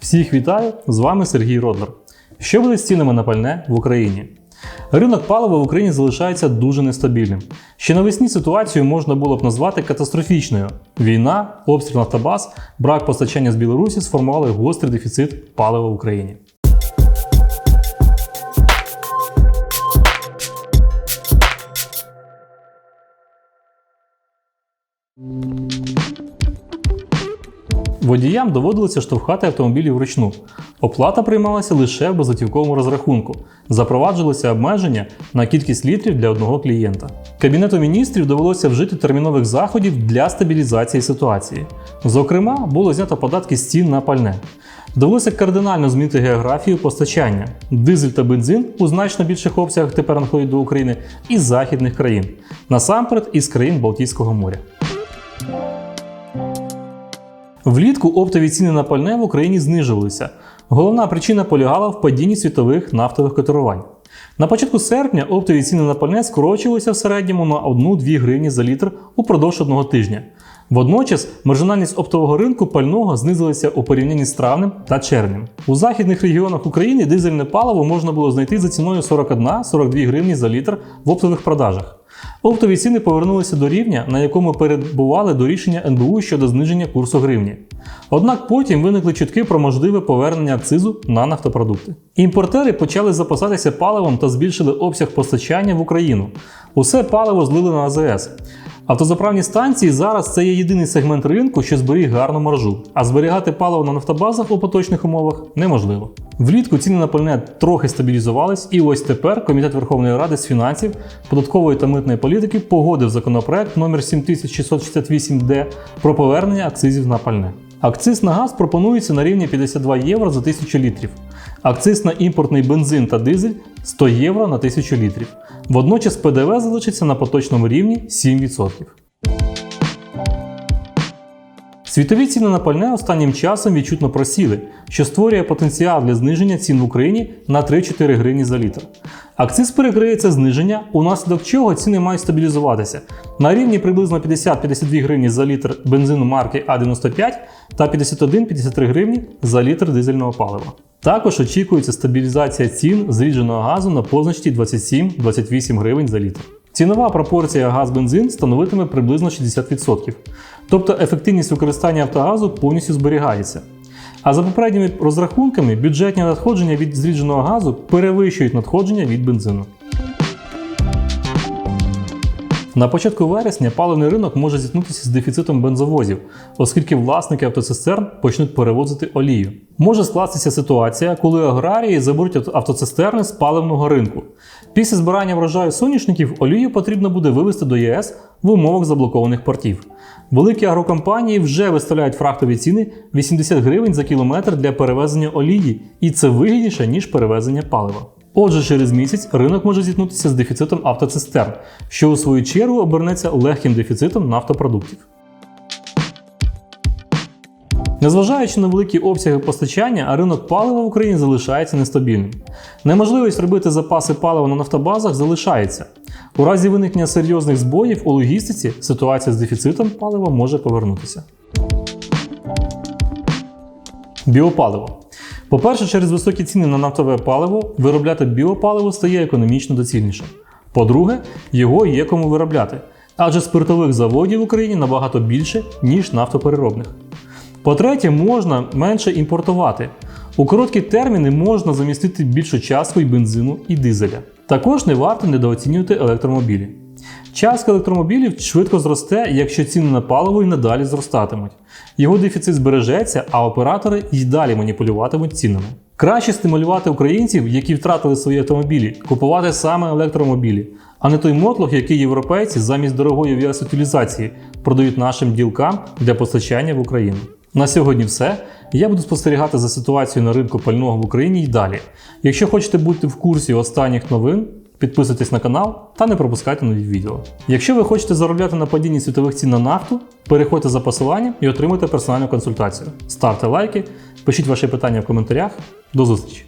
Всіх вітаю! З вами Сергій Родлер. Що буде з цінами на пальне в Україні? Ринок палива в Україні залишається дуже нестабільним. Ще навесні ситуацію можна було б назвати катастрофічною. Війна, обстріл Нафтобаз, брак постачання з Білорусі сформували гострий дефіцит палива в Україні. Водіям доводилося штовхати автомобілі вручну. Оплата приймалася лише в безготівковому розрахунку. Запроваджувалося обмеження на кількість літрів для одного клієнта. Кабінету міністрів довелося вжити термінових заходів для стабілізації ситуації. Зокрема, було знято податки з цін на пальне. Довелося кардинально змінити географію постачання. Дизель та бензин у значно більших обсягах тепер надходять до України із західних країн, насамперед із країн Балтійського моря. Влітку оптові ціни на пальне в Україні знижувалися. Головна причина полягала в падінні світових нафтових котирувань. На початку серпня оптові ціни на пальне скорочувалися в середньому на 1-2 гривні за літр упродовж одного тижня. Водночас маржинальність оптового ринку пального знизилася у порівнянні з травнем та червнем. У західних регіонах України дизельне паливо можна було знайти за ціною 41-42 гривні за літр в оптових продажах. Оптові ціни повернулися до рівня, на якому перебували до рішення НБУ щодо зниження курсу гривні. Однак потім виникли чутки про можливе повернення акцизу на нафтопродукти. Імпортери почали запасатися паливом та збільшили обсяг постачання в Україну. Усе паливо злили на АЗС. Автозаправні станції зараз це є єдиний сегмент ринку, що зберіг гарну маржу, а зберігати паливо на нафтобазах у поточних умовах неможливо. Влітку ціни на пальне трохи стабілізувались, і ось тепер Комітет Верховної Ради з фінансів, податкової та митної політики погодив законопроект номер 7668Д про повернення акцизів на пальне. Акциз на газ пропонується на рівні 52 євро за 1000 літрів. Акциз на імпортний бензин та дизель 100 євро на 1000 літрів. Водночас ПДВ залишиться на поточному рівні 7%. Світові ціни на пальне останнім часом відчутно просіли, що створює потенціал для зниження цін в Україні на 3-4 гривні за літр. Акциз перекриє це зниження, унаслідок чого ціни мають стабілізуватися на рівні приблизно 50-52 гривні за літр бензину марки А95 та 51-53 гривні за літр дизельного палива. Також очікується стабілізація цін зрідженого газу на позначці 27-28 гривень за літр. Цінова пропорція газ-бензин становитиме приблизно 60%, тобто ефективність використання автогазу повністю зберігається. А за попередніми розрахунками, бюджетні надходження від зрідженого газу перевищують надходження від бензину. На початку вересня паливний ринок може зіткнутися з дефіцитом бензовозів, оскільки власники автоцистерн почнуть перевозити олію. Може скластися ситуація, коли аграрії заберуть автоцистерни з паливного ринку. Після збирання врожаю соняшників олію потрібно буде вивезти до ЄС в умовах заблокованих портів. Великі агрокомпанії вже виставляють фрахтові ціни 80 гривень за кілометр для перевезення олії, і це вигідніше, ніж перевезення палива. Отже, через місяць ринок може зіткнутися з дефіцитом автоцистерн, що у свою чергу обернеться легким дефіцитом нафтопродуктів. Незважаючи на великі обсяги постачання, ринок палива в Україні залишається нестабільним. Неможливість робити запаси палива на нафтобазах залишається. У разі виникнення серйозних збоїв у логістиці ситуація з дефіцитом палива може повернутися. Біопаливо. По-перше, через високі ціни на нафтове паливо виробляти біопаливо стає економічно доцільніше. По-друге, його є кому виробляти, адже спиртових заводів в Україні набагато більше, ніж нафтопереробних. По-третє, можна менше імпортувати. У короткі терміни можна замістити більшу частку і бензину і дизеля. Також не варто недооцінювати електромобілі. Частка електромобілів швидко зросте, якщо ціни на паливо і надалі зростатимуть. Його дефіцит збережеться, а оператори й далі маніпулюватимуть цінами. Краще стимулювати українців, які втратили свої автомобілі, купувати саме електромобілі, а не той мотлох, який європейці замість дорогої віасутилізації продають нашим ділкам для постачання в Україну. На сьогодні все. Я буду спостерігати за ситуацією на ринку пального в Україні і далі. Якщо хочете бути в курсі останніх новин, підписуйтесь на канал та не пропускайте нові відео. Якщо ви хочете заробляти на падінні світових цін на нафту, переходьте за посиланням і отримуйте персональну консультацію. Ставте лайки, пишіть ваші питання в коментарях. До зустрічі!